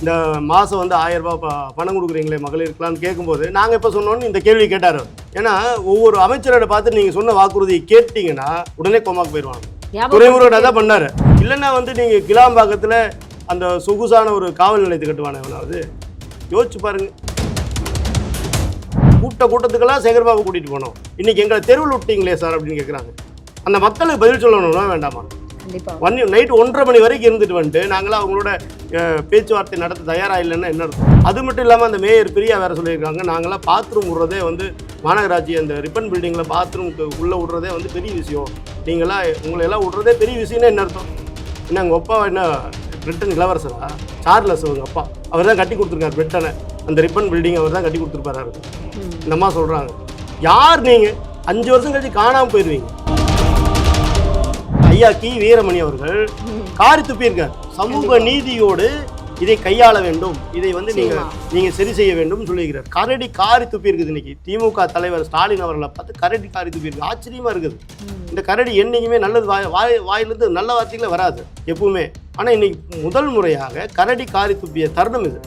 இந்த மாதம் வந்து ஆயிரம் ரூபாய் ப- பணம் கொடுக்குறீங்களே மகளிருக்கலாம்னு கேட்கும்போது நாங்கள் இப்போ சொன்னோன்னு இந்த கேள்வி கேட்டார். ஏன்னா ஒவ்வொரு அமைச்சரோட பார்த்து நீங்கள் சொன்ன வாக்குறுதியை கேட்டீங்கன்னா உடனே கோமாக்கு போயிடுவாங்க. துறைமுருகன் தான் பண்ணாரு. இல்லைன்னா வந்து நீங்கள் கிளாம்பாக்கத்தில் அந்த சொகுசான ஒரு காவல் நிலையத்தை கட்டுவானே எவனாவது? யோசிச்சு பாருங்க. கூட்ட கூட்டத்துக்கெல்லாம் சேகர்பாபு கூட்டிட்டு போனோம். இன்னைக்கு எங்களை தெருவில் விட்டீங்களே சார் அப்படின்னு கேட்குறாங்க அந்த மக்களுக்கு பதில் சொல்லணும்னா வேண்டாமா? ஒன் நைட் ஒன்றரை மணி வரைக்கும் இருந்துட்டு வந்துட்டு நாங்களாம் அவங்களோட பேச்சுவார்த்தை நடத்த தயாரா இல்லைன்னா என்ன அர்த்தம்? அது மட்டும் இல்லாமல் அந்த மேயர் பிரியா வேற சொல்லியிருக்காங்க. நாங்களாம் பாத்ரூம் விடுறதே வந்து மாநகராட்சி அந்த ரிப்பன் பில்டிங்கில் பாத்ரூமுக்கு உள்ளே விடுறதே வந்து பெரிய விஷயம். நீங்களாம் உங்களை எல்லாம் விடுறதே பெரிய விஷயம்னா என்ன அர்த்தம்? என்ன உங்கள் அப்பா என்ன பிரிட்டன் இளவரசரா? சார்லஸ் அவங்க அப்பா. அவர் தான் கட்டி கொடுத்துருக்காரு பிரிட்டனை. அந்த ரிப்பன் பில்டிங் அவர் தான் கட்டி கொடுத்துருப்பாரு. இந்த அம்மா சொல்கிறாங்க யார் நீங்கள் அஞ்சு வருஷம் கழிச்சு காணாமல் போயிடுவீங்க ஐயா கி வீரமணி அவர்கள் காரி துப்பியிருக்கார் சமூக நீதியோடு இதை கையாள வேண்டும். இதை வந்து நீங்க நீங்க சரி செய்ய வேண்டும் சொல்லியிருக்கிறார் கரடி காரி துப்பி இருக்குது இன்னைக்கு. திமுக தலைவர் ஸ்டாலின் அவர்களை பார்த்து கரடி காரி துப்பி இருக்கு ஆச்சரியமா இருக்குது. இந்த கரடி என்னைக்குமே நல்லது வாய் வாய் வாயிலிருந்து நல்ல வார்த்தைகளே வராது எப்பவுமே. ஆனா இன்னைக்கு முதல் முறையாக கரடி காரி துப்பிய தருணம் இது.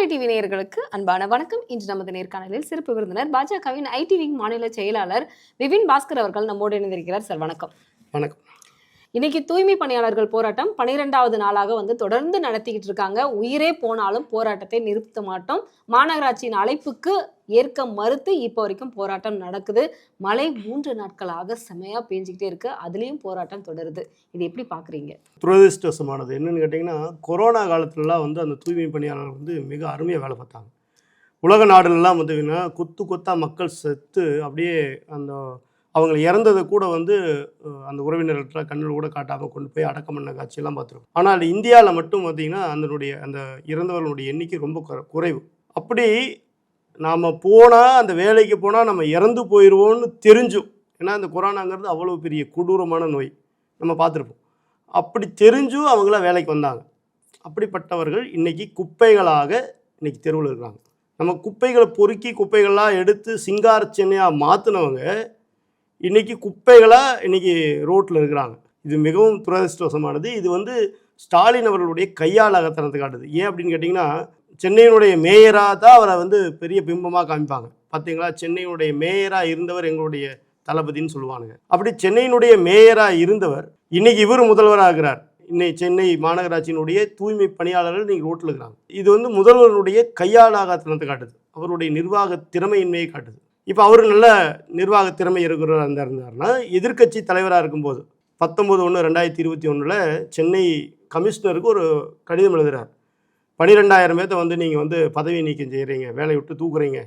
தாமரை டிவி நேயர்களுக்கு அன்பான வணக்கம். இன்று நமது நேர்காணலில் சிறப்பு விருந்தினர் பாஜகவின் ஐடி விங் மாநில செயலாளர் விபின் பாஸ்கர் அவர்கள் நம்மோடு இணைந்திருக்கிறார். சார் வணக்கம். வணக்கம். இன்னைக்கு தூய்மை பணியாளர்கள் போராட்டம் பனிரெண்டாவது நாளாக வந்து தொடர்ந்து நடத்திக்கிட்டு இருக்காங்க. உயிரே போனாலும் போராட்டத்தை நிறுத்த மாட்டோம். மாநகராட்சியின் அழைப்புக்கு ஏற்க மறுத்து இப்போ வரைக்கும் போராட்டம் நடக்குது. மழை மூன்று நாட்களாக செமையாக பேஞ்சுக்கிட்டே இருக்கு. அதுலேயும் போராட்டம் தொடருது. இது எப்படி பார்க்குறீங்க துரதிருஷ்டவசமானது என்னென்னு கேட்டிங்கன்னா கொரோனா காலத்துலலாம் வந்து அந்த தூய்மை பணியாளர்கள் வந்து மிக அருமையாக வேலை பார்த்தாங்க. உலக நாடுலலாம் வந்து குத்து கொத்து கொத்தா மக்கள் செத்து அப்படியே அந்த அவங்க இறந்ததை கூட வந்து அந்த உறவினர்கள்ட்ட கண்ணில் கூட காட்டாமல் கொண்டு போய் அடக்கம் பண்ண காட்சியெல்லாம் பார்த்துருக்கோம். ஆனால் இந்தியாவில் மட்டும் பார்த்திங்கன்னா அதனுடைய அந்த இறந்தவர்களுடைய எண்ணிக்கை ரொம்ப குறை- குறைவு. அப்படி நாம் போனால் அந்த வேலைக்கு போனால் நம்ம இறந்து போயிடுவோம்னு தெரிஞ்சும். ஏன்னா அந்த கொரோனாங்கிறது அவ்வளோ பெரிய கொடூரமான நோய். நம்ம பார்த்துருப்போம். அப்படி தெரிஞ்சும் அவங்களாம் வேலைக்கு வந்தாங்க. அப்படிப்பட்டவர்கள் இன்றைக்கி குப்பைகளாக இன்றைக்கி தெருவில் இருக்கிறாங்க. நம்ம குப்பைகளை பொறுக்கி குப்பைகள்லாம் எடுத்து சிங்கார சென்னையாக மாற்றினவங்க இன்னைக்கு குப்பைகளாக இன்னைக்கு ரோட்டில் இருக்கிறாங்க. இது மிகவும் துரதிருஷ்டவசமானது. இது வந்து ஸ்டாலின் அவர்களுடைய கையாளகத்தனத்தை காட்டுது. ஏன் அப்படின்னு கேட்டிங்கன்னா சென்னையினுடைய மேயராக தான் அவரை வந்து பெரிய பிம்பமாக காமிப்பாங்க. பார்த்தீங்களா சென்னையினுடைய மேயராக இருந்தவர் எங்களுடைய தளபதின்னு சொல்லுவானுங்க. அப்படி சென்னையினுடைய மேயராக இருந்தவர் இன்னைக்கு இவர் முதல்வராக இருக்கிறார் இன்னைக்கு சென்னை மாநகராட்சியினுடைய தூய்மை பணியாளர்கள் இன்னைக்கு ரோட்டில் இருக்கிறாங்க. இது வந்து முதல்வருடைய கையாளாகத்தனத்தை காட்டுது. அவருடைய நிர்வாக திறமையின்மையை காட்டுது. இப்போ அவர் நல்ல நிர்வாக திறமை இருக்கிறவராக இருந்தா இருந்தாருன்னா எதிர்க்கட்சி தலைவராக இருக்கும்போது பத்தொம்போது ஒன்று ரெண்டாயிரத்தி இருபத்தி ஒன்றில் சென்னை கமிஷனருக்கு ஒரு கடிதம் எழுதுகிறார் பன்னிரெண்டாயிரம் பேர்த்த வந்து நீங்கள் வந்து பதவி நீக்கம் செய்கிறீங்க வேலையை விட்டு தூக்குறீங்க.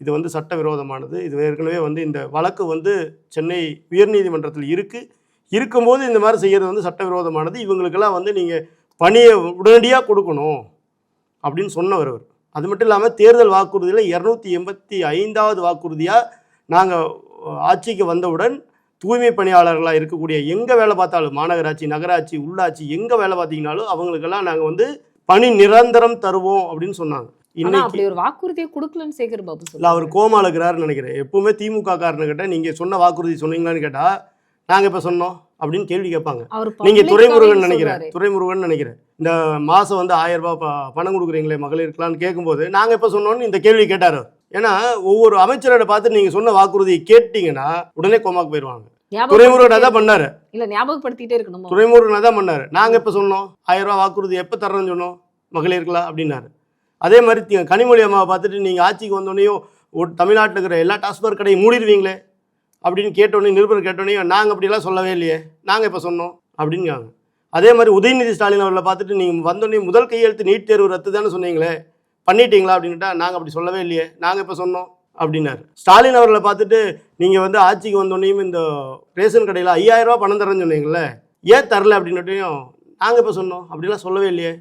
இது வந்து சட்டவிரோதமானது. இது ஏற்கனவே வந்து இந்த வழக்கு வந்து சென்னை உயர்நீதிமன்றத்தில் இருக்குது இருக்கும்போது இந்த மாதிரி செய்கிறது வந்து சட்டவிரோதமானது. இவங்களுக்கெல்லாம் வந்து நீங்கள் பணியை உடனடியாக கொடுக்கணும் அப்படின்னு சொன்னவர் அவர். அது மட்டும் இல்லாமல் தேர்தல் வாக்குறுதியில் இரநூத்தி எண்பத்தி ஐந்தாவது வாக்குறுதியாக நாங்கள் ஆட்சிக்கு வந்தவுடன் தூய்மை பணியாளர்களாக இருக்கக்கூடிய எங்கே வேலை பார்த்தாலும் மாநகராட்சி நகராட்சி உள்ளாட்சி எங்கே வேலை பார்த்தீங்கனாலும் அவங்களுக்கெல்லாம் நாங்கள் வந்து பணி நிரந்தரம் தருவோம் அப்படின்னு சொன்னாங்க. இன்னைக்கு ஒரு வாக்குறுதியை கொடுக்கலன்னு சேகர் பாபு இல்லை அவர் இருக்கிறாருன்னு நினைக்கிறேன். எப்பவுமே திமுக காரனுக்கிட்ட நீங்கள் சொன்ன வாக்குறுதி சொன்னீங்களான்னு கேட்டால் நாங்கள் இப்போ சொன்னோம் அப்படின்னு கேள்வி கேட்பாங்க. அவர் நீங்க public துரைமுருகன் ஆவே நினைக்கிறேன். சொல்றாரு. துரைமுருகன் நினைக்கிறேன். இந்த மாசம் வந்து ஆயிரம் ரூபாய் பணம் கொடுக்குறீங்களே மகளிருக்கலாம்னு கேட்கும்போது நாங்க இப்ப சொன்னோன்னு இந்த கேள்வி கேட்டாரு. ஏன்னா ஒவ்வொரு அமைச்சரோட பார்த்து நீங்க சொன்ன வாக்குறுதியை கேட்டீங்கன்னா உடனே கோமாக்கு போயிடுவாங்க ஞாபகப்படுத்திட்டே தான் பண்ணாரு. இல்ல ஞாபகப்படுத்திட்டே இருக்கணும். துரைமுருகன் தான் பண்ணாரு. நாங்க இப்ப சொன்னோம்? ஆயிரம் ரூபாய் வாக்குறுதி எப்ப தர்றோம்னு சொன்னோம்? மகளிருக்கலாம் அப்படின்னாரு. அதே மாதிரி கனிமொழி அம்மாவை பார்த்துட்டு நீங்க ஆட்சிக்கு வந்தோடனையும் தமிழ்நாட்டில் இருக்கிற எல்லா டாஸ்மாக் கடையும் மூடிடுவீங்களே அப்படின்னு கேட்டோன்னே நிருபர் கேட்டோன்னே நாங்கள் அப்படிலாம் சொல்லவே இல்லையே. நாங்கள் இப்போ சொன்னோம்? அப்படிங்காங்க அதே மாதிரி உதயநிதி ஸ்டாலின் அவர்களை பார்த்துட்டு நீங்கள் வந்தோடனே முதல் கையெழுத்து நீட் தேர்வு ரத்து தானே சொன்னீங்களே? பண்ணிட்டீங்களா அப்படின்னுட்டா நாங்கள் அப்படி சொல்லவே இல்லையே. நாங்கள் இப்போ சொன்னோம்? அப்படின்னாரு. ஸ்டாலின் அவர்களை பார்த்துட்டு நீங்கள் வந்து ஆட்சிக்கு வந்தோடனையும் இந்த ரேஷன் கடையில் ஐயாயிரம் ரூபா பணம் தரேன்னு சொன்னீங்களே ஏன் தரல? அப்படின்னுட்டையும் நாங்கள் இப்போ சொன்னோம். அப்படிலாம் சொல்லவே இல்லையே.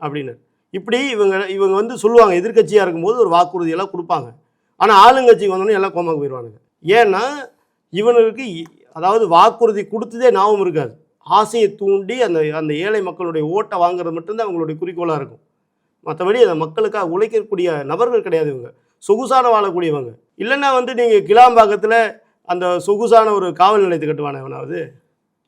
அப்படின்னு இப்படி இவங்க இவங்க வந்து சொல்லுவாங்க எதிர்க்கட்சியாக இருக்கும்போது ஒரு வாக்குறுதியெல்லாம் கொடுப்பாங்க. ஆனால் ஆளுங்கட்சிக்கு வந்தோடனே எல்லாம் கோமாக்கு போயிடுவானுங்க ஏன்னா இவனுக்கு இ- அதாவது வாக்குறுதி கொடுத்ததே ஞாபகம் இருக்காது. ஆசையை தூண்டி அந்த அந்த ஏழை மக்களுடைய ஓட்டை வாங்குறது மட்டும்தான் அவங்களுடைய குறிக்கோளாக இருக்கும். மற்றபடி அந்த மக்களுக்காக உழைக்கக்கூடிய நபர்கள் கிடையாது இவங்க. சொகுசான வாழக்கூடியவங்க. இல்லைன்னா வந்து நீங்கள் கிளாம்பாக்கத்தில் அந்த சொகுசான ஒரு காவல் நிலையத்தை கட்டுவானே அவனாவது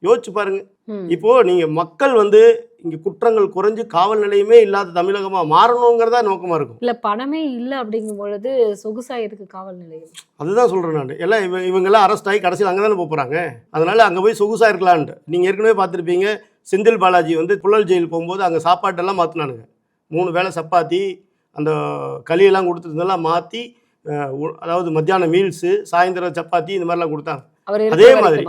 யோசிச்சு பாருங்க. ம். இப்போ நீங்கள் மக்கள் வந்து இங்கே குற்றங்கள் குறைஞ்சு காவல் நிலையமே இல்லாத தமிழகமாக மாறணுங்கிறதா நோக்கமாக இருக்கும். இல்ல பணமே இல்ல அப்படிங்கும் பொழுது சொகுசா எதுக்கு காவல் நிலையம். அதுதான் சொல்கிறேன் நான். எல்லாம் இவ இவங்கெல்லாம் அரெஸ்ட் ஆகி கடைசியில் அங்கே தானே போகிறாங்க அதனால் அங்கே போய் சொகுசாக இருக்கலான்ட்டு நீங்கள் ஏற்கனவே பார்த்துருப்பீங்க செந்தில் பாலாஜி வந்து புழல் ஜெயில் போகும்போது அங்கே சாப்பாட்டெல்லாம் மாற்றினானுங்க மூணு வேளை சப்பாத்தி அந்த களியெல்லாம் கொடுத்துருந்தெல்லாம் மாற்றி அதாவது மத்தியானம் மீல்ஸு சாயந்தரம் சப்பாத்தி இந்த மாதிரிலாம் கொடுத்தாங்க. அதே மாதிரி.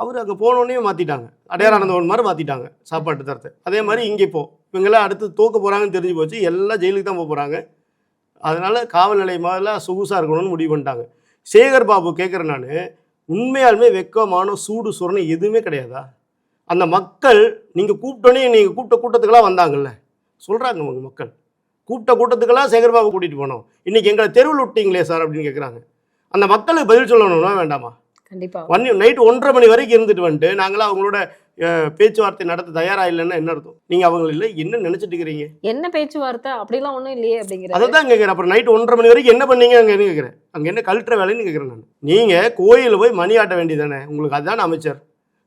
அவர் அங்கே போனோடனே மாற்றிட்டாங்க அடையாரானந்தவன் மாதிரி மாற்றிட்டாங்க சாப்பாட்டு தரத்தை. அதே மாதிரி இங்கே இப்போ இவங்கெல்லாம் அடுத்து தூக்க போகிறாங்கன்னு தெரிஞ்சு போச்சு எல்லாம் ஜெயிலுக்கு தான் போக போகிறாங்க அதனால் காவல் நிலையமெல்லாம் சொகுசாக இருக்கணும்னு முடிவு பண்ணிட்டாங்க. சேகர் பாபு கேட்குறேன் நான் உண்மையாலுமே வெக்கமான சூடு சுரணை எதுவுமே கிடையாதா? அந்த மக்கள் நீங்கள் கூப்பிட்டோன்னே நீங்கள் கூப்பிட்ட கூட்டத்துக்கெல்லாம் வந்தாங்கல்ல? சொல்கிறாங்க உங்கள் மக்கள். கூப்பிட்ட கூட்டத்துக்கெல்லாம் சேகர் பாபு கூட்டிகிட்டு போனோம். இன்றைக்கி எங்களை தெருவில் விட்டீங்களே சார் அப்படின்னு கேட்குறாங்க அந்த மக்களுக்கு பதில் சொல்லணும்னா வேண்டாமா? கண்டிப்பா. ஒன் நைட் ஒன்றரை மணி வரைக்கும் இருந்துட்டு வந்துட்டு நாங்களாம் அவங்களோட பேச்சுவார்த்தை நடத்த தயாரா இல்லைன்னா என்ன அர்த்தம்? நீங்க அவங்க இல்லை என்ன நினைச்சிட்டு இருக்கிறீங்க? என்ன பேச்சுவார்த்தை? அப்படிலாம் ஒண்ணும் இல்லையே அப்படிங்கிற. அதை தான் கேட்குறேன் அப்புறம் நைட் ஒன்றரை மணி வரைக்கும் என்ன பண்ணீங்க அங்கே கேட்குறேன் அங்கே என்ன கல்ட்டுற வேலைன்னு கேட்குறேன் நான். நீங்க கோயிலில் போய் மணி ஆட்ட வேண்டியதானே? உங்களுக்கு அதுதான் அமைச்சர்.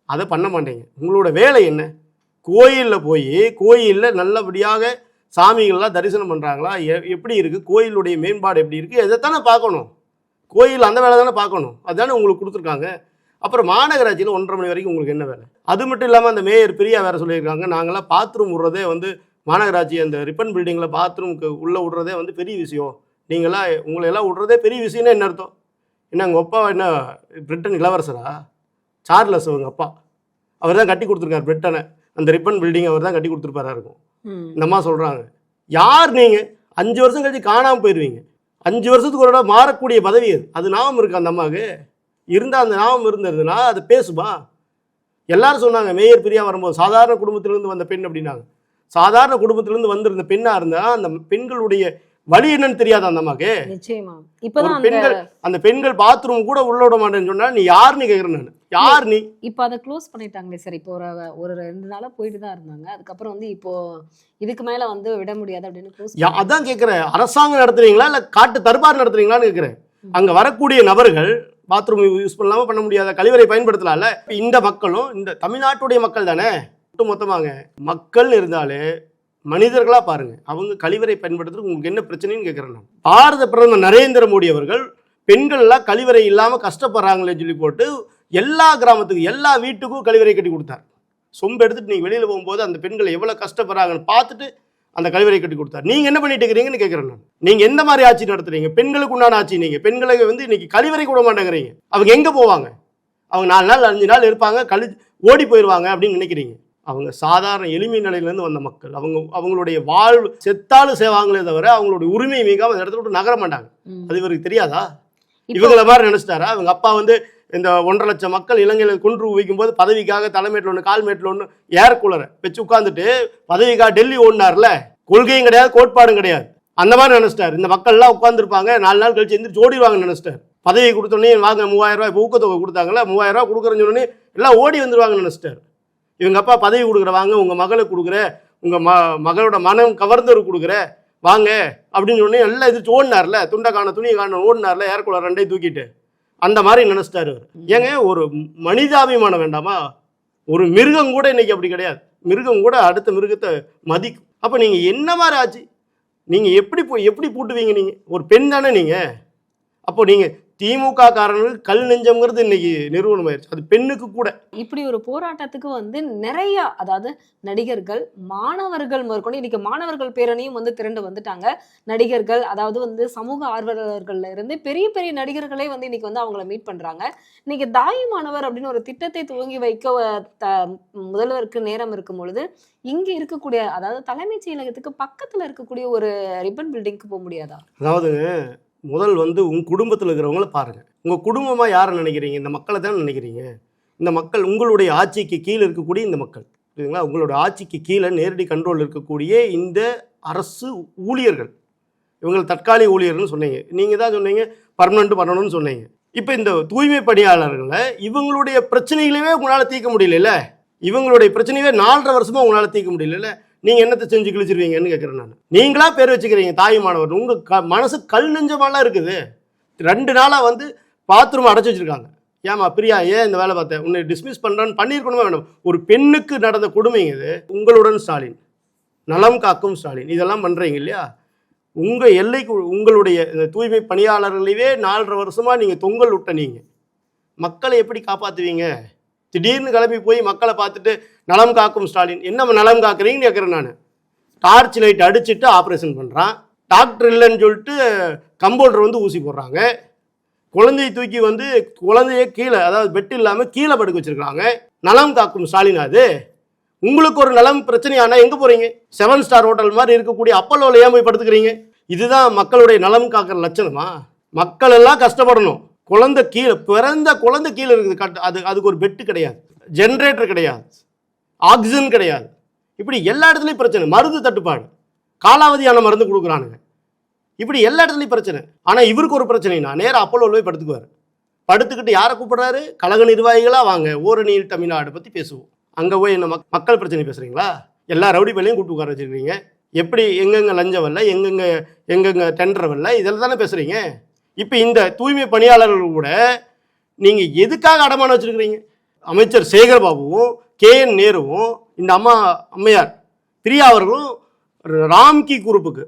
அதை பண்ண மாட்டீங்க. உங்களோட வேலை என்ன? கோயிலில் போய் கோயிலில் நல்லபடியாக சாமிகள்லாம் தரிசனம் பண்ணுறாங்களா எப்படி இருக்குது கோயிலுடைய மேம்பாடு எப்படி இருக்குது இதைத்தானே பார்க்கணும். கோயில் அந்த வேலை தானே பார்க்கணும். அதுதானே உங்களுக்கு கொடுத்துருக்காங்க. அப்புறம் மாநகராட்சியில் ஒன்றரை மணி வரைக்கும் உங்களுக்கு என்ன வேலை? அது மட்டும் இல்லாமல் அந்த மேயர் பிரியா வேறு சொல்லியிருக்காங்க. நாங்களாம் பாத்ரூம் விடுறதே வந்து மாநகராட்சி அந்த ரிப்பன் பில்டிங்கில் பாத்ரூமுக்கு உள்ளே விடுறதே வந்து பெரிய விஷயம். நீங்களாம் உங்களை எல்லாம் விடுறதே பெரிய விஷயம்னா என்ன அர்த்தம்? என்ன உங்கள் அப்பா என்ன பிரிட்டன் இளவரசரா? சார்லஸ் உங்கள் அப்பா. அவர் தான் கட்டி கொடுத்துருக்காரு பிரிட்டனை. அந்த ரிப்பன் பில்டிங் அவர் தான் கட்டி கொடுத்துருப்பாரா இருக்கும். இந்த அம்மா சொல்கிறாங்க யார் நீங்கள் அஞ்சு வருஷம் கழிச்சு காணாமல் போயிடுவீங்க அஞ்சு வருஷத்துக்கு ஒரு தடவை மாறக்கூடிய பதவி அது. அது நாமம் இருக்கு அந்த அம்மாவுக்கு? இருந்தால் அந்த நாமம் இருந்ததுன்னா அது பேசுமா எல்லாரும் சொன்னாங்க மேயர் பிரியா வரும்போது சாதாரண குடும்பத்திலிருந்து வந்த பெண் அப்படின்னாங்க. சாதாரண குடும்பத்திலிருந்து வந்திருந்த பெண்ணாக இருந்தால் அந்த பெண்களுடைய வழி என்னன்னு தெரியாத அந்த அம்மாக்கு. நிச்சயமா. இப்பதான் பெண்கள் அந்த பெண்கள் பாத்ரூம் கூட உள்ள விட மாட்டேன்னு சொன்னா நீ யாருன்னு கேட்குறேன் நான். யார் நீ? இப்போ அதை க்ளோஸ் பண்ணிட்டாங்களே சார் இப்போ ஒரு ஒரு ரெண்டு நாளா போயிட்டு தான் இருந்தாங்க. அதுக்கப்புறம் வந்து இப்போ இதுக்கு மேல வந்து விட முடியாது அப்படின்னு க்ளோஸ் அதான் கேட்குறேன் அரசாங்கம் நடத்துறீங்களா? இல்லை காட்டு தர்பார் நடத்துறீங்களான்னு கேட்குறேன் அங்கே வரக்கூடிய நபர்கள் பாத்ரூம் யூஸ் பண்ணலாமா பண்ண முடியாத கழிவறை பயன்படுத்தலாம்ல? இந்த மக்களும் இந்த தமிழ்நாட்டுடைய மக்கள் தானே? ஒட்டு மொத்தமாங்க மக்கள் இருந்தாலே மனிதர்களாக பாருங்கள் அவங்க கழிவறை பயன்படுத்துறதுக்கு உங்களுக்கு என்ன பிரச்சனைன்னு கேட்குறேன் நான். பாரத பிரதமர் நரேந்திர மோடி அவர்கள் பெண்கள்லாம் கழிவறை இல்லாமல் கஷ்டப்படுறாங்களே சொல்லி போட்டு எல்லா கிராமத்துக்கும் எல்லா வீட்டுக்கும் கழிவறை கட்டி கொடுத்தார். சொம்பு எடுத்துட்டு நீங்கள் வெளியில் போகும்போது அந்த பெண்கள் எவ்வளோ கஷ்டப்படுறாங்கன்னு பார்த்துட்டு அந்த கழிவறை கட்டி கொடுத்தார். நீங்கள் என்ன பண்ணிட்டு இருக்கிறீங்கன்னு கேட்குறேன் நான். நீங்கள் எந்த மாதிரி ஆட்சி நடத்துறீங்க? பெண்களுக்கு உண்டான ஆட்சி நீங்கள் பெண்களை வந்து இன்னைக்கு கழிவறை கூட மாட்டேங்கிறீங்க. அவங்க எங்கே போவாங்க? அவங்க நாலு நாள் அஞ்சு நாள் இருப்பாங்க கழி ஓடி போயிடுவாங்க அப்படின்னு நினைக்கிறீங்க. அவங்க சாதாரண எளிமை நிலையிலேருந்து வந்த மக்கள். அவங்க அவங்களுடைய வாழ்வு செத்தாலும் சேவாங்களே தவிர அவங்களுடைய உரிமை மீகாம அந்த இடத்துல விட்டு நகர மாட்டாங்க. அது இவருக்கு தெரியாதா? இவங்கள மாதிரி நினைச்சிட்டாரா? அவங்க அப்பா வந்து இந்த ஒன்றரை லட்சம் மக்கள் இலங்கையில் கொன்று வைக்கும் போது பதவிக்காக தலைமேட்டில் ஒன்று கால்மேட்டில் ஒன்று ஏர் கூலரை வச்சு உட்காந்துட்டு பதவிக்காக டெல்லி ஓடினார்ல? கொள்கையும் கிடையாது கோட்பாடும் கிடையாது. அந்த மாதிரி நினைச்சிட்டார். இந்த மக்கள்லாம் உட்காந்துருப்பாங்க நாலு நாள் கழிச்சு எந்திரிச்சு ஓடிடுவாங்கன்னு நினைச்சிட்டார். பதவி கொடுத்தோடனே வாங்க மூவாயிரம் ரூபாய் இப்போ ஊக்கத்தொகை கொடுத்தாங்களா மூவாயிரம் ரூபாய் கொடுக்குறேன்னு சொன்னோடனே எல்லாம் ஓடி வந்துருவாங்கன்னு நினைச்சிட்டார். இவங்க அப்பா பதவி கொடுக்குற வாங்க உங்கள் மகளுக்கு கொடுக்குற உங்கள் ம மகளோட மனம் கவர்ந்தவர் கொடுக்குற வாங்க அப்படின்னு சொன்னே எல்லாம் எதிர்த்து ஓடினார்ல துண்டை காண துணியை காண ஓடினார்ல ஏர்குள்ள ரெண்டையும் தூக்கிட்டு. அந்த மாதிரி நினச்சிட்டாரு ஏங்க ஒரு மனிதாபிமானம் வேண்டாமா? ஒரு மிருகம் கூட இன்னைக்கு அப்படி கிடையாது. மிருகம் கூட அடுத்த மிருகத்தை மதிக்கும். அப்போ நீங்கள் என்ன மாதிரி ஆச்சு? நீங்கள் எப்படி போய் எப்படி பூட்டுவீங்க நீங்கள் ஒரு பெண் தானே நீங்கள் அப்போ நீங்கள் திமுக காரங்களுக்கு கல் நெஞ்சம்ங்கிறது இன்னைக்கு நிறுவனம் ஆயிடுச்சு அது பெண்ணுக்கு கூட. இப்படி ஒரு போராட்டத்துக்கு வந்து நிறைய அதாவது நடிகர்கள் மாணவர்கள் முதற்கொண்டு இன்னைக்கு மாணவர்கள் பேரணியும் வந்து திரண்டு வந்துட்டாங்க. நடிகர்கள் அதாவது வந்து சமூக ஆர்வலர்கள்ல இருந்து பெரிய பெரிய நடிகர்களே வந்து இன்னைக்கு வந்து அவங்கள மீட் பண்றாங்க. இன்னைக்கு தாயுமானவர் அப்படின்னு ஒரு திட்டத்தை துவங்கி வைக்க முதல்வருக்கு நேரம் இருக்கும் பொழுது இங்க இருக்கக்கூடிய அதாவது தலைமைச் செயலகத்துக்கு பக்கத்துல இருக்கக்கூடிய ஒரு ரிப்பன் பில்டிங்க்கு போக முடியாதா? அதாவது முதல் வந்து உங்கள் குடும்பத்தில் இருக்கிறவங்கள பாருங்கள் உங்கள் குடும்பமாக யாரை நினைக்கிறீங்க? இந்த மக்களை தான் நினைக்கிறீங்க? இந்த மக்கள் உங்களுடைய ஆட்சிக்கு கீழே இருக்கக்கூடிய இந்த மக்கள். புரியுதுங்களா? உங்களோட ஆட்சிக்கு கீழே நேரடி கண்ட்ரோல் இருக்கக்கூடிய இந்த அரசு ஊழியர்கள். இவங்களை தற்காலிக ஊழியர்கள்னு சொன்னீங்க. நீங்கள் தான் சொன்னீங்க பர்மனெண்ட் பண்ணணும்னு சொன்னீங்க. இப்போ இந்த தூய்மை பணியாளர்களை இவங்களுடைய பிரச்சனைகளையே உங்களால் தீர்க்க முடியல இவங்களுடைய பிரச்சனையே நாலரை வருஷமாக உங்களால் தீர்க்க முடியல நீங்க என்னத்தை செஞ்சு கிழிச்சிருவீங்கன்னு கேட்குறேன் நான். நீங்களா பேர் வச்சுக்கிறீங்க தாய் மாணவர். உங்க க மனசு கல் நெஞ்சமாலாம் இருக்குது. ரெண்டு நாளாக வந்து பாத்ரூம் அடைச்சி வச்சிருக்காங்க. ஏமா பிரியா ஏன் இந்த வேலை பார்த்தேன் உன்னை டிஸ்மிஸ் பண்றான்னு பண்ணியிருக்கணுமா வேணும்? ஒரு பெண்ணுக்கு நடந்த கொடுமைங்க இது. உங்களுடன் ஸ்டாலின். நலம் காக்கும் ஸ்டாலின். இதெல்லாம் பண்ணுறீங்க இல்லையா? உங்கள் எல்லைக்கு உங்களுடைய தூய்மை பணியாளர்களையே நாலரை வருஷமாக நீங்கள் தொங்கல் விட்ட நீங்கள் மக்களை எப்படி காப்பாற்றுவீங்க திடீர்னு கிளம்பி போய் மக்களை பார்த்துட்டு நலம் காக்கும் ஸ்டாலின் என்ன நலம் காக்குறீங்கன்னு கேட்குறேன் நான். டார்ச் லைட் அடிச்சிட்டு ஆப்ரேஷன் பண்ணுறான் டாக்டர் இல்லைன்னு சொல்லிட்டு கம்பவுண்டர் வந்து ஊசி போடுறாங்க. குழந்தையை தூக்கி வந்து குழந்தைய கீழே அதாவது பெட் இல்லாமல் கீழே படுக்க வச்சுருக்காங்க நலம் காக்கும் ஸ்டாலின் அது. உங்களுக்கு ஒரு நலம் பிரச்சனையானா எங்கே போகிறீங்க செவன் ஸ்டார் ஹோட்டல் மாதிரி இருக்கக்கூடிய அப்பல்லோவில் ஏன் போய் படுத்துக்கிறீங்க? இதுதான் மக்களுடைய நலம் காக்கிற லட்சணமா? மக்கள் எல்லாம் கஷ்டப்படணும். குழந்தை கீழே பிறந்த குழந்தை கீழே இருக்குது. கட் அது அதுக்கு ஒரு பெட்டு கிடையாது. ஜென்ரேட்டர் கிடையாது. ஆக்சிஜன் கிடையாது. இப்படி எல்லா இடத்துலையும் பிரச்சனை. மருந்து தட்டுப்பாடு. காலாவதியான மருந்து கொடுக்குறானுங்க. இப்படி எல்லா இடத்துலையும் பிரச்சனை. ஆனால் இவருக்கு ஒரு பிரச்சனைனா நேராக அப்போலோவில் போய் படுத்துக்குவார். படுத்துக்கிட்டு யாரை கூப்பிடுறாரு? கழக நிர்வாகிகளாக வாங்க ஓரணியில் தமிழ்நாடு பற்றி பேசுவோம். அங்கே போய் என்ன மக் மக்கள் பிரச்சனை பேசுகிறீங்களா எல்லா ரவுடி பள்ளியும் கூப்பிட்டு உட்கார வச்சுருக்கீங்க. எப்படி எங்கெங்கே லஞ்சம் வரல எங்கெங்கே எங்கெங்கே டெண்டர் வரல இதெல்லாம் தானே பேசுகிறீங்க இப்போ இந்த தூய்மை பணியாளர்கள் கூட நீங்கள் எதுக்காக அடமானம் வச்சுருக்கிறீங்க? அமைச்சர் சேகர் பாபுவும் கே என் நேருவும் இந்த அம்மா அம்மையார் பிரியா அவர்களும் ராம்கி குரூப்புக்கு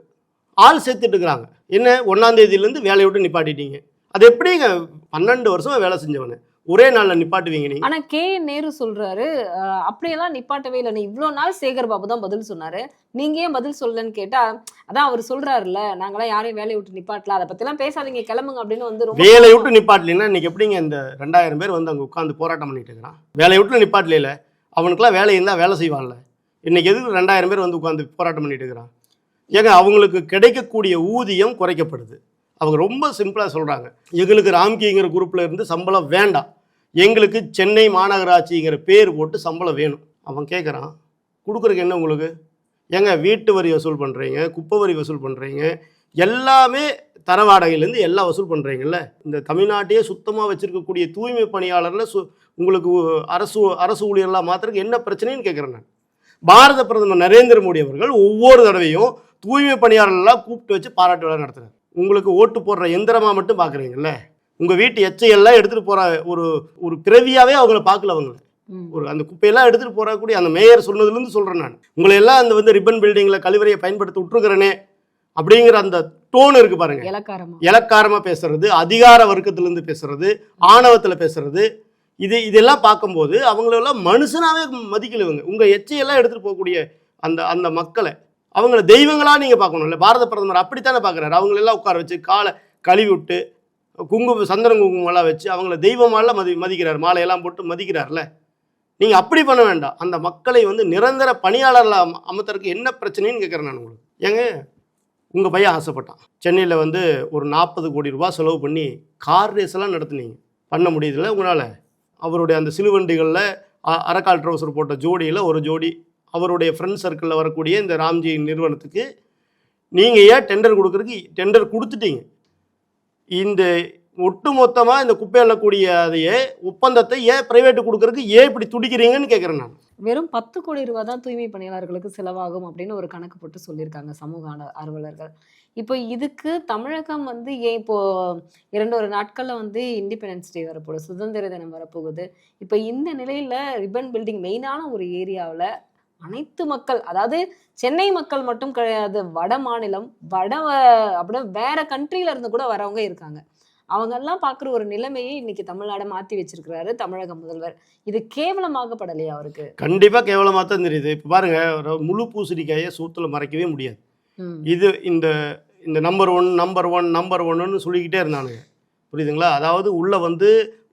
ஆள் சேர்த்துட்டு இருக்கிறாங்க. என்ன? ஒன்றாந்தேதியிலேருந்து வேலையை விட்டு நிப்பாட்டிட்டீங்க. அது எப்படிங்க? பன்னெண்டு வருஷமாக வேலை செஞ்சவனு. ஒரே நாளில் நிப்பாட்டுவீங்க நீங்கள் ஆனா கே. நேரு சொல்றாரு அப்படியெல்லாம் நிப்பாட்டவே இல்லை இவ்வளோ நாள் சேகர் பாபு தான் பதில் சொன்னாரு. நீங்க ஏன் பதில் சொல்லலன்னு கேட்டா அதான் அவர் சொல்றாருல்ல நாங்களாம் யாரையும் வேலையை விட்டு நிப்பாட்டல அதை பத்திலாம் பேசாதீங்க கிளம்புங்க அப்படின்னு வந்து ரொம்ப வேலையை விட்டு நிப்பாட்டலைன்னா இன்னைக்கு எப்படிங்க இந்த ரெண்டாயிரம் பேர் வந்து அங்கே உட்காந்து போராட்டம் பண்ணிட்டு இருக்கிறான்? வேலையை விட்டு நிப்பாட்டலையில அவனுக்குலாம் வேலை இருந்தால் வேலை செய்வான்ல. இன்னைக்கு எதுக்கு ரெண்டாயிரம் பேர் வந்து உட்காந்து போராட்டம் பண்ணிட்டு இருக்கிறான்? ஏங்க அவங்களுக்கு கிடைக்கக்கூடிய ஊதியம் குறைக்கப்படுது. அவங்க ரொம்ப சிம்பிளாக சொல்கிறாங்க எங்களுக்கு ராம்கிங்கிற குரூப்பில் இருந்து சம்பளம் வேண்டாம். எங்களுக்கு சென்னை மாநகராட்சிங்கிற பேர் போட்டு சம்பளம் வேணும். அவன் கேட்குறான் கொடுக்குறக்கு என்ன உங்களுக்கு? ஏங்க வீட்டு வரி வசூல் பண்ணுறீங்க குப்பை வரி வசூல் பண்ணுறீங்க எல்லாமே தர வாடகையிலேருந்து எல்லாம் வசூல் பண்ணுறீங்கல்ல இந்த தமிழ்நாட்டையே சுத்தமாக வச்சுருக்கக்கூடிய தூய்மை பணியாளரில் சு உங்களுக்கு அரசு அரசு ஊழியர்களாக மாத்திரக்கு என்ன பிரச்சனைன்னு கேட்குறேன் நான். பாரத பிரதமர் நரேந்திர மோடி அவர்கள் ஒவ்வொரு தடவையும் தூய்மை பணியாளர்லாம் கூப்பிட்டு வச்சு பாராட்டு விழா நடத்துகிறார் உங்களுக்கு ஓட்டு போடுற எந்திரமாக மட்டும் பார்க்குறீங்கல்ல உங்கள் வீட்டு எச்சையெல்லாம் எடுத்துகிட்டு போகிற ஒரு ஒரு பிறவியாகவே அவங்கள பார்க்கல அவங்கள ம். ஒரு அந்த குப்பையெல்லாம் எடுத்துகிட்டு போகக்கூடிய அந்த மேயர் சொன்னதுலேருந்து சொல்கிறேன் நான். உங்களை எல்லாம் அந்த வந்து ரிப்பன் பில்டிங்கில் கழிவறையை பயன்படுத்தி விட்டுருக்கிறேனே அப்படிங்கிற அந்த டோன் இருக்கு பாருங்க. இலக்காரமா. இலக்காரமாக பேசுறது அதிகார வர்க்கத்திலேருந்து பேசுறது ஆணவத்தில் பேசுறது இது இதெல்லாம் பார்க்கும்போது அவங்களெல்லாம் மனுஷனாவே மதிக்கல இவங்க. உங்கள் எச்சையெல்லாம் எடுத்துகிட்டு போகக்கூடிய அந்த அந்த மக்களை அவங்கள தெய்வங்களாக நீங்கள் பார்க்கணும்ல பாரத பிரதமர் அப்படித்தானே பார்க்குறாரு. அவங்களெல்லாம் உட்கார வச்சு காலை கழுவி விட்டு குங்கும சந்திரன் குங்குமம்லாம் வச்சு அவங்கள தெய்வமாலாம் மதி மதிக்கிறார். மாலையெல்லாம் போட்டு மதிக்கிறார்ல. நீங்கள் அப்படி பண்ண வேண்டாம். அந்த மக்களை வந்து நிரந்தர பணியாளரில் அம என்ன பிரச்சனைன்னு கேட்குறேன் நான் உங்களுக்கு. ஏங்க? உங்கள் பையன் ஆசைப்பட்டான். சென்னையில் வந்து ஒரு நாற்பது கோடி ரூபா செலவு பண்ணி கார் ரேஸ் எல்லாம் நடத்துனீங்க. பண்ண முடியுதுல்ல உங்களால்? அவருடைய அந்த சிலுவண்டிகளில் அரக்கால் ட்ரௌசர் போட்ட ஜோடியில் ஒரு ஜோடி அவருடைய ஃப்ரெண்ட் சர்க்கிளில் வரக்கூடிய இந்த ராம்ஜி நிறுவனத்துக்கு நீங்கள் ஏன் டெண்டர் கொடுக்குறதுக்கு டெண்டர் கொடுத்துட்டீங்க. இந்த ஒட்டு மொத்தமாக இந்த குப்பை அள்ளக்கூடிய அதையே ஒப்பந்தத்தை ஏன் பிரைவேட்டு கொடுக்கறதுக்கு ஏன் இப்படி துடிக்கிறீங்கன்னு கேட்குறேன் நான். வெறும் பத்து கோடி ரூபா தான் தூய்மை பணியாளர்களுக்கு செலவாகும் அப்படின்னு ஒரு கணக்கு போட்டு சொல்லியிருக்காங்க சமூக ஆன- ஆர்வலர்கள் இப்போ இதுக்கு தமிழகம் வந்து ஏன் இப்போ இரண்டு ஒரு நாட்களில் வந்து இண்டிபெண்டன்ஸ் டே வரப்போகுது சுதந்திர தினம் வரப்போகுது. இப்போ இந்த நிலையில் ரிப்பன் பில்டிங் மெயினான ஒரு ஏரியாவில் அனைத்து மக்கள் அதாவது சென்னை மக்கள் மட்டும் கிடையாது வட மாநிலம் வட அப்படியே வேற கண்ட்ரில இருந்து கூட வரவங்க இருக்காங்க. அவங்க எல்லாம் பார்க்குற ஒரு நிலைமையை இன்னைக்கு தமிழ்நாடு மாத்தி வச்சிருக்கிறாரு தமிழக முதல்வர். இது கேவலமாகப்படலையா அவருக்கு? கண்டிப்பாக கேவலமாக தான் தெரியுது. இப்போ பாருங்க முழு பூசணிக்காயை சூத்தில் மறைக்கவே முடியாது. இது இந்த இந்த number one number one number ஒன்னு சொல்லிக்கிட்டே இருந்தானுங்க. புரியுதுங்களா? அதாவது உள்ளே வந்து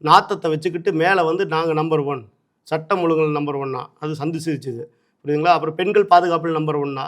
நாத்தத்தை வச்சுக்கிட்டு மேலே வந்து நாங்கள் நம்பர் ஒன் சட்டம் ஒழுங்கல் நம்பர் ஒன்னா அது சந்தி சிரிச்சுது புரியுதுங்களா? அப்புறம் பெண்கள் பாதுகாப்பில் நம்பர் ஒன்னா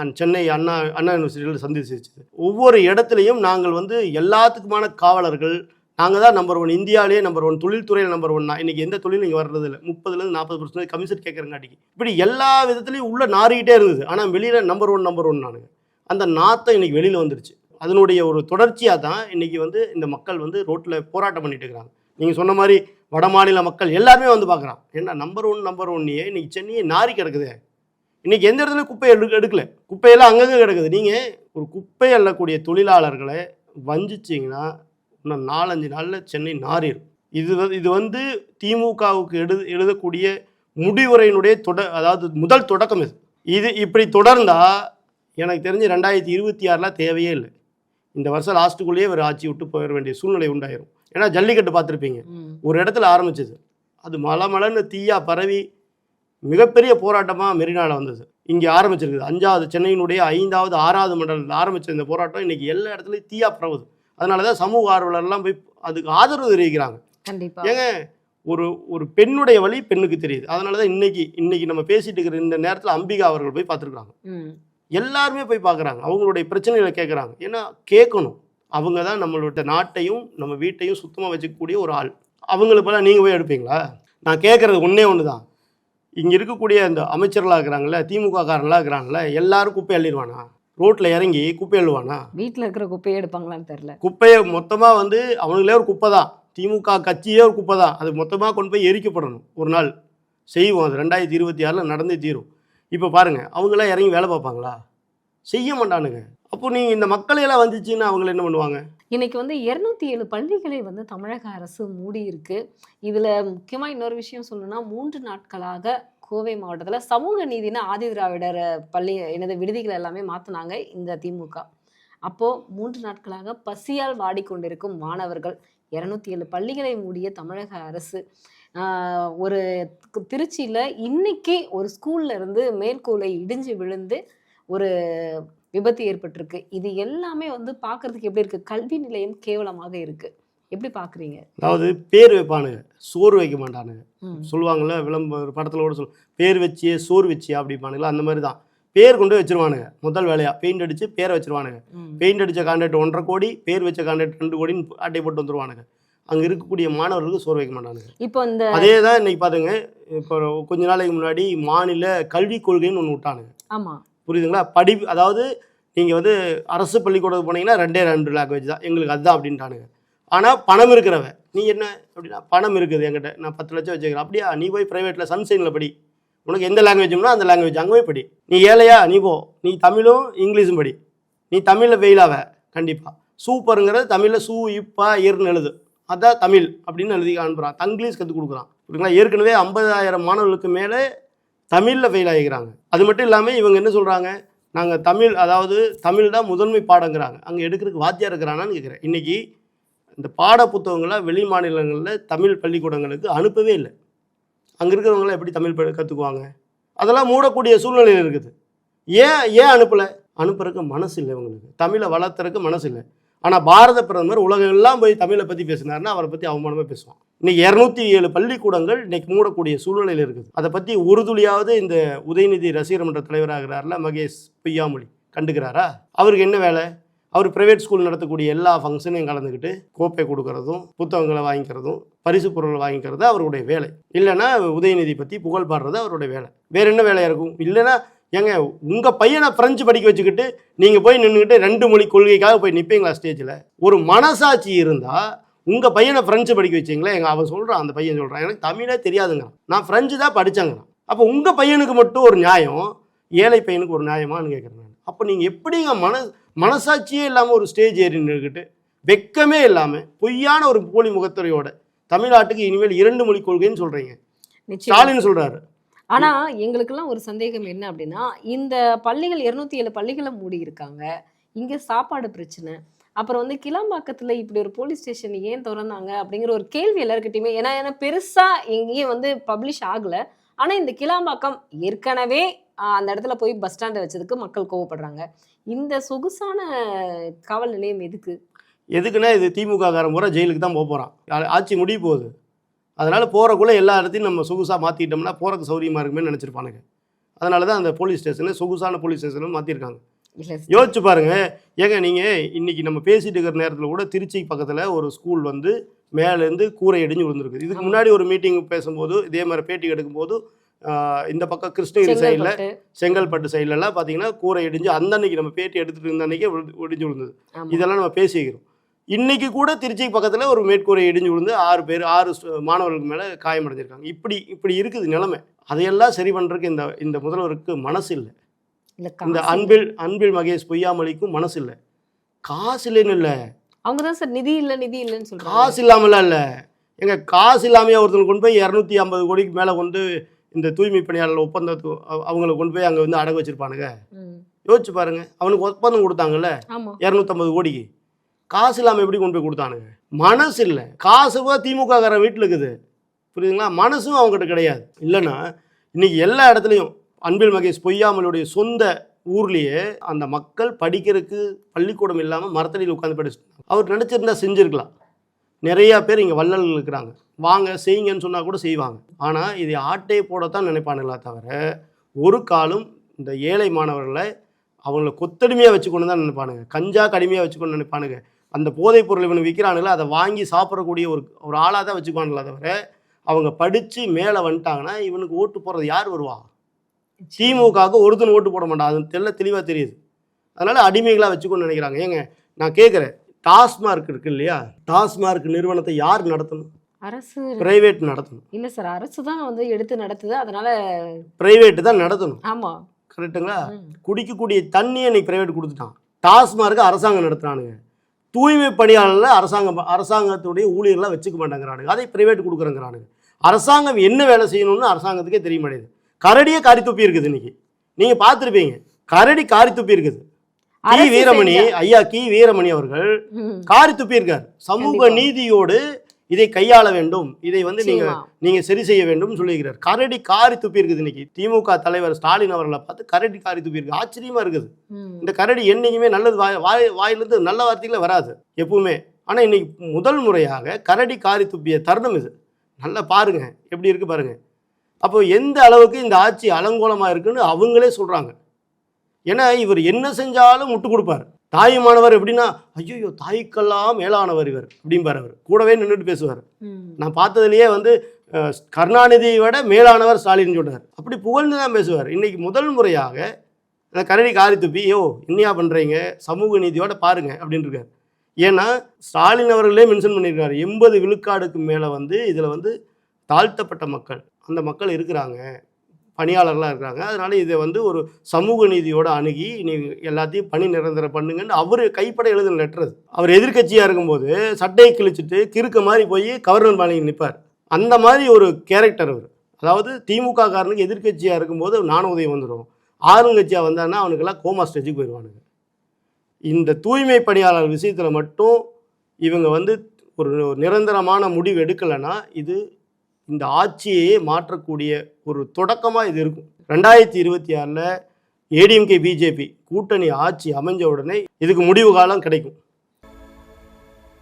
அண்ட் சென்னை அண்ணா அண்ணா யூனிவர்சிட்டியில் சந்திச்சிருச்சு ஒவ்வொரு இடத்துலையும் நாங்கள் வந்து எல்லாத்துக்குமான காவலர்கள் நாங்கள் தான் நம்பர் ஒன் இந்தியாவிலேயே நம்பர் ஒன் தொழில்துறையில் நம்பர் ஒன்னா இன்னைக்கு எந்த தொழிலும் இங்கே வர்றது இல்லை. முப்பதுலேருந்து நாற்பது பர்சன்ட் கமிஷன் கேட்குறங்காட்டிக்கு இப்படி எல்லா விதத்துலையும் உள்ளே நாறிக்கிட்டே இருந்தது. ஆனால் வெளியில் நம்பர் ஒன் நம்பர் ஒன் நானுங்க அந்த நாத்தம் இன்னைக்கு வெளியில் வந்துருச்சு. அதனுடைய ஒரு தொடர்ச்சியாக தான் இன்னைக்கு வந்து இந்த மக்கள் வந்து ரோட்டில் போராட்டம் பண்ணிட்டு இருக்கிறாங்க. நீங்கள் சொன்ன மாதிரி வட மாநில மக்கள் எல்லாருமே வந்து பார்க்குறான். என்ன நம்பர் ஒன் நம்பர் ஒன்னியே இன்னைக்கு சென்னையை நாரி கிடக்குது. இன்னைக்கு எந்த இடத்துல குப்பையை எடுக்க எடுக்கல. குப்பையெல்லாம் அங்கங்கே கிடக்குது. நீங்கள் ஒரு குப்பை அள்ளக்கூடிய தொழிலாளர்களை வஞ்சிச்சிங்கன்னா இன்னும் நாலஞ்சு நாளில் சென்னை நாரிடும் இது வந்து இது வந்து திமுகவுக்கு எழு எழுதக்கூடிய முடிவுரையினுடைய தொட அதாவது முதல் தொடக்கம் இது. இது இப்படி தொடர்ந்தால் எனக்கு தெரிஞ்சு ரெண்டாயிரத்தி இருபத்தி ஆறில் தேவையே இல்லை. இந்த வருஷம் லாஸ்ட்டுக்குள்ளேயே ஒரு ஆட்சி விட்டு போயிட வேண்டிய சூழ்நிலை உண்டாயிரும். ஏன்னா ஜல்லிக்கட்டு பார்த்துருப்பீங்க. ஒரு இடத்துல ஆரம்பிச்சது. அது மலை மலைன்னு தீயா பரவி மிகப்பெரிய போராட்டமாக மெரினால வந்தது. இங்கே ஆரம்பிச்சிருக்குது. அஞ்சாவது சென்னையினுடைய ஐந்தாவது ஆறாவது மண்டலத்தில் ஆரம்பிச்ச இந்த போராட்டம் இன்னைக்கு எல்லா இடத்துலையும் தீயா பரவுது. அதனால தான் சமூக ஆர்வலர்லாம் போய் அதுக்கு ஆதரவு தெரிவிக்கிறாங்க. ஏங்க ஒரு ஒரு பெண்ணுடைய வழி பெண்ணுக்கு தெரியுது. அதனால தான் இன்னைக்கு இன்னைக்கு நம்ம பேசிட்டு இருக்கிற இந்த நேரத்தில் அம்பிகா அவர்கள் போய் பார்த்துருக்காங்க. எல்லாருமே போய் பார்க்குறாங்க. அவங்களுடைய பிரச்சனைகளை கேட்குறாங்க. ஏன்னா கேட்கணும். அவங்க தான் நம்மளோட நாட்டையும் நம்ம வீட்டையும் சுத்தமாக வச்சுக்கக்கூடிய ஒரு ஆள். அவங்களுக்கு போல நீங்கள் போய் எடுப்பீங்களா? நான் கேட்குறது ஒன்றே ஒன்று தான் இங்கே இருக்கக்கூடிய இந்த அமைச்சர்களாக இருக்கிறாங்களே திமுக காரங்களாக இருக்கிறாங்களே எல்லாரும் குப்பை அள்ளிடுவானா? ரோட்டில் இறங்கி குப்பை அள்ளுவானா? வீட்ல இருக்கிற குப்பையை எடுப்பாங்களான்னு தெரியல. குப்பையை மொத்தமாக வந்து அவனுங்களே ஒரு குப்பை தான் திமுக கட்சியே ஒரு குப்பை தான் அது மொத்தமாக கொண்டு போய் எரிக்கப்படணும் ஒரு நாள். செய்வோம் அது ரெண்டாயிரத்தி இருபத்தி ஆறில் நடந்தே தீரும். இப்போ பாருங்கள் அவங்களாம் இறங்கி வேலை பார்ப்பாங்களா? செய்ய மாட்டானுங்க. அப்போ நீங்கள் இந்த மக்களையெல்லாம் வந்துச்சுன்னா அவங்கள என்ன பண்ணுவாங்க? இன்னைக்கு வந்து இருநூத்தி ஏழு பள்ளிகளை வந்து தமிழக அரசு மூடி இருக்கு. இதுல முக்கியமா இன்னொரு விஷயம் சொல்லணும்னா மூன்று நாட்களாக கோவை மாவட்டத்தில் சமூக நீதினா ஆதி திராவிடர் பள்ளி எனது விடுதிகள் எல்லாமே மாற்றினாங்க இந்த திமுக. அப்போது மூன்று நாட்களாக பசியால் வாடிக்கொண்டிருக்கும் மாணவர்கள் இருநூத்தி ஏழு பள்ளிகளை மூடிய தமிழக அரசு ஒரு திருச்சியில் இன்னைக்கே இன்னைக்கு ஒரு ஸ்கூல்ல இருந்து மேற்கோளை இடிஞ்சு விழுந்து ஒரு விபத்து ஏற்பட்டிருக்கு. இது எல்லாமே வந்து பார்க்கிறதுக்கு எப்படி இருக்கு? கல்வி நிலையம் கேவலமாக இருக்கு. எப்படி பாக்குறீங்க? அதாவது பேர் வைப்பானுங்க. சோறு வைக்க மாட்டானுங்க. சொல்லுவாங்கள்ல விளம்பர படத்தில் கூட சொல் பேர் வச்சியே சோறு வச்சியே அப்படிப்பானுங்களா அந்த மாதிரி தான் பேர் கொண்டு வச்சிருவானுங்க. முதல் வேலையாக பெயிண்ட் அடித்து பேரை வச்சிருவானுங்க. பெயிண்ட் அடித்த கான்ட்ராக்ட் ஒன்றரை கோடி பேர் வச்ச கான்ட்ராக்ட் ரெண்டு கோடின்னு அட்டை போட்டு வந்துருவானுங்க. அங்கே இருக்கக்கூடிய மாணவர்களுக்கு சோறு வைக்க மாட்டானுங்க. இப்போ இந்த அதே தான் இன்னைக்கு பாத்துங்க இப்போ கொஞ்ச நாளைக்கு முன்னாடி மாநில கல்விக் கொள்கைன்னு ஒன்று விட்டானுங்க. ஆமா. புரியுதுங்களா? படி அதாவது நீங்கள் வந்து அரசு பள்ளிக்கூடத்துக்கு போனீங்கன்னா ரெண்டே ரெண்டு லாங்குவேஜ் தான். எங்களுக்கு அதுதான் அப்படின்ட்டானுங்க. ஆனால் பணம் இருக்கிறவ நீ என்ன அப்படின்னா பணம் இருக்குது என்கிட்ட. நான் பத்து லட்சம் வச்சுக்கிறேன். அப்படியா? நீ போய் ப்ரைவேட்டில் சன்சைனில் படி. உனக்கு எந்த லாங்குவேஜ்னா அந்த லாங்குவேஜ் அங்கே போய் படி. நீ ஏழையா? நீ போ. நீ தமிழும் இங்கிலீஷும் படி. நீ தமிழில் ஃபெயிலாவ கண்டிப்பாக சூப்பருங்கிறது தமிழில் சூ இப்பா இர்னு எழுது. அதான் தமிழ் அப்படின்னு எழுதி அனுப்புகிறான் தங்கிலீஷ் கற்றுக் கொடுக்குறான். புரியுங்களா ஏற்கனவே ஐம்பதாயிரம் மாணவர்களுக்கு மேலே தமிழில் ஃபெயில் ஆகிக்கிறாங்க அது மட்டும் இல்லாமல் இவங்க என்ன சொல்கிறாங்க நாங்கள் தமிழ் அதாவது தமிழ் தான் முதன்மை பாடங்கிறாங்க. அங்கே எடுக்கிறதுக்கு வாத்தியார் இருக்கிறானான்னு கேட்குறேன் இன்றைக்கி இந்த பாட புத்தகங்களை வெளி மாநிலங்களில் தமிழ் பள்ளிக்கூடங்களுக்கு அனுப்பவே இல்லை. அங்கே இருக்கிறவங்களாம் எப்படி தமிழ் கற்றுக்குவாங்க அதெல்லாம் மூடக்கூடிய சூழ்நிலையில் இருக்குது. ஏன் ஏன் அனுப்பலை? அனுப்புறதுக்கு மனசு இல்லை இவங்களுக்கு. தமிழை வளர்த்துறதுக்கு மனசு இல்லை. ஆனால் பாரத பிரதமர் உலகம் எல்லாம் போய் தமிழை பற்றி பேசினார்னா அவரை பற்றி அவமானமாக பேசுவான். இன்னைக்கு இரநூத்தி ஏழு பள்ளிக்கூடங்கள் இன்னைக்கு மூடக்கூடிய சூழ்நிலையில் இருக்குது. அதை பற்றி ஒரு துளியாவது இந்த உதயநிதி ரசிகர் மன்ற தலைவராகிறார்ல மகேஷ் பொய்யாமொழி கண்டுக்கிறாரா? அவருக்கு என்ன வேலை? அவர் பிரைவேட் ஸ்கூல் நடத்தக்கூடிய எல்லா ஃபங்க்ஷனையும் கலந்துக்கிட்டு கோப்பை கொடுக்கறதும் புத்தகங்களை வாங்கிக்கிறதும் பரிசு பொருள் வாங்கிக்கிறது அவருடைய வேலை. இல்லைன்னா உதயநிதி பற்றி புகழ் பாடுறது அவருடைய வேலை. வேற என்ன வேலையாக இருக்கும்? இல்லைன்னா ஏங்க உங்கள் பையனை ஃப்ரெஞ்சு படிக்க வச்சுக்கிட்டு நீங்கள் போய் நின்றுக்கிட்டு ரெண்டு மொழி கொள்கைக்காக போய் நிற்பீங்களா ஸ்டேஜில்? ஒரு மனசாட்சி இருந்தால் உங்கள் பையனை ஃப்ரெஞ்சு படிக்க வச்சிங்களே எங்கள் அவன் சொல்கிறான் அந்த பையன் சொல்கிறான் எனக்கு தமிழே தெரியாதுங்க நான் ஃப்ரெஞ்சு தான் படித்தேங்கிறான் அப்போ உங்கள் பையனுக்கு மட்டும் ஒரு நியாயம் ஏழை பையனுக்கு ஒரு நியாயமான்னு கேட்குறேன் நான். அப்போ நீங்கள் எப்படிங்க மன மனசாட்சியே இல்லாமல் ஒரு ஸ்டேஜ் ஏறி நின்றுக்கிட்டு வெக்கமே இல்லாமல் பொய்யான ஒரு போலி முகத்துறையோட தமிழ்நாட்டுக்கு இனிமேல் இரண்டு மொழி கொள்கைன்னு சொல்கிறீங்க ஸ்டாலின் சொல்கிறாரு ஆனா எங்களுக்கெல்லாம் ஒரு சந்தேகம் என்ன அப்படின்னா இந்த பள்ளிகள் இருநூத்தி ஏழு பள்ளிகளை மூடி இருக்காங்க. இங்க சாப்பாடு பிரச்சனை. அப்புறம் வந்து கிளாம்பாக்கத்தில் இப்படி ஒரு போலீஸ் ஸ்டேஷன் ஏன் திறந்தாங்க அப்படிங்கிற ஒரு கேள்வி எல்லாருக்கிட்டையுமே ஏன்னா ஏன்னா பெருசாக எங்கேயும் வந்து பப்ளிஷ் ஆகலை. ஆனால் இந்த கிளாம்பாக்கம் ஏற்கனவே அந்த இடத்துல போய் பஸ் ஸ்டாண்டை வச்சதுக்கு மக்கள் கோவப்படுறாங்க. இந்த சொகுசான காவல் நிலையம் எதுக்கு? எதுக்குன்னா இது திமுக காரன் பூரா ஜெயிலுக்கு தான் போக போகிறான் ஆட்சி முடிய போகுது. அதனால் போகிறக்குள்ளே எல்லா இடத்தையும் நம்ம சொகுசாக மாற்றிட்டோம்னா போகிறக்கு சௌரியமாக இருக்குமே நினச்சிருப்பானுங்க. அதனால தான் அந்த போலீஸ் ஸ்டேஷனை சொகுசான போலீஸ் ஸ்டேஷனும் மாற்றிருக்காங்க யோசிச்சு பாருங்க. ஏங்க நீங்கள் இன்னைக்கு நம்ம பேசிட்டு இருக்கிற நேரத்தில் கூட திருச்சி பக்கத்தில் ஒரு ஸ்கூல் வந்து மேலேருந்து கூரை இடிஞ்சு விழுந்திருக்கு. இதுக்கு. முன்னாடி ஒரு மீட்டிங் பேசும்போது இதே மாதிரி பேட்டி எடுக்கும்போது இந்த பக்கம் கிருஷ்ணகிரி சைடில் செங்கல்பட்டு சைட்லலாம் பார்த்தீங்கன்னா கூரை இடிஞ்சு அந்த அன்னைக்கு நம்ம பேட்டி எடுத்துகிட்டு இருந்த அன்னைக்கே இடிஞ்சு விழுந்தது. இதெல்லாம் நம்ம பேசிக்கிறோம். இன்னைக்கு கூட திருச்சி பக்கத்தில் ஒரு மேற்கூரை இடிஞ்சு விழுந்து ஆறு பேர் ஆறு மாணவர்களுக்கு மேலே காயமடைஞ்சிருக்காங்க. இப்படி இப்படி இருக்குது நிலைமை. அதையெல்லாம் சரி பண்ணுறதுக்கு இந்த இந்த முதல்வருக்கு மனசு இல்லை. இந்த அன்பில் அன்பில் மகேஷ் பொய்யாமலிக்கும் மனசு இல்லை. காசு இல்லைன்னு இல்லை. அவங்க தான் சார் நிதி இல்ல நிதி இல்லைன்னு காசு இல்லாமலாம் இல்லை. எங்க காசு இல்லாமையே ஒருத்தன் கொண்டு போய் இரநூத்தி ஐம்பது கோடிக்கு மேலே கொண்டு இந்த தூய்மை பணியாளர் ஒப்பந்தத்து அவ- அவங்களை கொண்டு போய் அங்கே வந்து அடகு வச்சிருப்பானுங்க. யோசிச்சு பாருங்க. அவனுக்கு ஒப்பந்தம் கொடுத்தாங்கல்ல. இரநூத்தம்பது கோடிக்கு. காசு இல்லாமல் எப்படி கொண்டு போய் கொடுத்தானுங்க? மனசு இல்லை. காசு கூட வீட்டில் இருக்குது. புரியுதுங்களா? மனசும் அவங்ககிட்ட கிடையாது. இல்லைன்னா இன்னைக்கு எல்லா இடத்துலையும் அன்பில் மகேஷ் பொய்யாமலுடைய சொந்த ஊர்லேயே அந்த மக்கள் படிக்கிறதுக்கு பள்ளிக்கூடம் இல்லாமல் மரத்தடியில் உட்காந்து படிச்சு அவர் நினச்சிருந்தா செஞ்சுருக்கலாம். நிறையா பேர் இங்கே வள்ளல்கள் இருக்கிறாங்க. வாங்க செய்யுங்கன்னு சொன்னால் கூட செய்வாங்க. ஆனால் இதை ஆட்டையை போடத்தான் நினைப்பானுங்களா தவிர ஒரு காலம் இந்த ஏழை மாணவர்களை அவங்கள கொத்தடிமையாக வச்சுக்கொண்டு தான் நினைப்பானுங்க. கஞ்சா கடுமையாக வச்சுக்கொண்டு நினைப்பானுங்க. அந்த போதைப் பொருள் இவனு விற்கிறானுங்களோ அதை வாங்கி சாப்பிடக்கூடிய ஒரு ஒரு ஆளாக தான் வச்சுக்குவானுங்களா தவிர அவங்க படித்து மேலே வந்துட்டாங்கன்னா இவனுக்கு ஓட்டு போடுறது யார் வருவா? திமுகவுக்கு ஒருத்தன் ஓட்டு போட மாட்டான். அது தெல்ல தெளிவாக தெரியுது. அதனால் அடிமைகளாக வச்சுக்கொண்டு நினைக்கிறாங்க. ஏங்க நான் கேட்குறேன் டாஸ்மார்க் இருக்கு இல்லையா? டாஸ்மார்க் நிறுவனத்தை யார் நடத்தணும்? அரசு பிரைவேட் நடத்தணும். இல்ல சார் அரசு தான் வந்து எடுத்து நடத்துது. அதனால பிரைவேட்டு தான் நடத்தணும். ஆமா. கரெக்டுங்களா. குடிக்கக்கூடிய தண்ணியை இன்னைக்கு பிரைவேட் கொடுத்துட்டான். டாஸ்மார்க்கு அரசாங்கம் நடத்துறானுங்க. தூய்மை பணியாளர்ல அரசாங்கம் அரசாங்கத்துடைய ஊழியர்லாம் வச்சுக்க மாட்டேங்கிறானுங்க. அதை பிரைவேட் கொடுக்குறேங்கிறானுங்க. அரசாங்கம் என்ன வேலை செய்யணும்னு அரசாங்கத்துக்கே தெரிய மாட்டேங்குது. கரடியே காரி துப்பி இருக்குது இன்னைக்கு. நீங்க பார்த்துருப்பீங்க. கரடி காரி துப்பி இருக்குது. கி. வீரமணி ஐயா கி. வீரமணி அவர்கள். காரி துப்பி இருக்கார். சமூக. நீதியோடு இதை கையாள வேண்டும். இதை வந்து நீங்க. நீங்க சரி செய்ய வேண்டும் சொல்லியிருக்கிறார் கரடி காரி துப்பி இருக்குது இன்னைக்கு. திமுக தலைவர் ஸ்டாலின் அவர்களை பார்த்து கரடி காரி துப்பி இருக்கு. ஆச்சரியமா இருக்குது. இந்த கரடி என்னைக்குமே நல்லது வாய் வாய் வாயிலிருந்து நல்ல வார்த்தைகளே வராது. எப்பவுமே. ஆனால் இன்னைக்கு முதல் முறையாக கரடி காரி துப்பிய தருணம் இது. நல்லா பாருங்க. எப்படி இருக்கு பாருங்க. அப்போ எந்த அளவுக்கு இந்த ஆட்சி அலங்கோலமாக இருக்குன்னு அவங்களே சொல்றாங்க. ஏன்னா இவர் என்ன செஞ்சாலும் முட்டு கொடுப்பார். தாயுமானவர் எப்படின்னா ஐயோ தாய்க்கெல்லாம் மேலானவர் இவர் அப்படிம்பார் அவர். கூடவே நின்றுட்டு பேசுவார். நான் பார்த்ததுலயே வந்து கருணாநிதியை விட மேலானவர் ஸ்டாலின் சொன்னார் அப்படி புகழ்ந்து தான் பேசுவார். இன்னைக்கு முதல் முறையாக அந்த கரடி காரி துப்பி யோ என்னையா பண்ணுறீங்க சமூக நீதியோட பாருங்க இருக்கார். ஏன்னா ஸ்டாலின் அவர்களே மென்ஷன் பண்ணியிருக்காரு. எண்பது விழுக்காடுக்கு மேலே வந்து இதில் வந்து தாழ்த்தப்பட்ட மக்கள் அந்த மக்கள் இருக்கிறாங்க. பணியாளர்லாம் இருக்கிறாங்க. அதனால் இதை வந்து ஒரு சமூக நீதியோட அணுகி நீ எல்லாத்தையும் பணி நிரந்தரம் பண்ணுங்கன்னு அவர் கைப்பட எழுதின லெட்டர் அது. அவர் எதிர்க்கட்சியாக இருக்கும்போது சட்டையை கிழிச்சிட்டு கிறுக்க மாதிரி போய் கவர்னர் மாளிகை நிற்பார் அந்த மாதிரி ஒரு கேரக்டர் அவர். அதாவது திமுக காரனுக்கு எதிர்க்கட்சியாக இருக்கும்போது நாண உதவி வந்துடும் ஆளுங்கட்சியாக வந்தான்னா அவனுக்கெல்லாம் கோமா ஸ்டேஜுக்கு போயிடுவானுங்க இந்த தூய்மை பணியாளர் விஷயத்தில் மட்டும் இவங்க வந்து ஒரு நிரந்தரமான முடிவு எடுக்கலைன்னா இது இந்த ஆட்சியையே மாற்றக்கூடிய ஒரு தொடக்கமாக இது இருக்கும். ரெண்டாயிரத்தி இருபத்தி ஆறில் ஏடிஎம்கே பிஜேபி கூட்டணி ஆட்சி அமைஞ்ச உடனே இதுக்கு முடிவு காலம் கிடைக்கும்.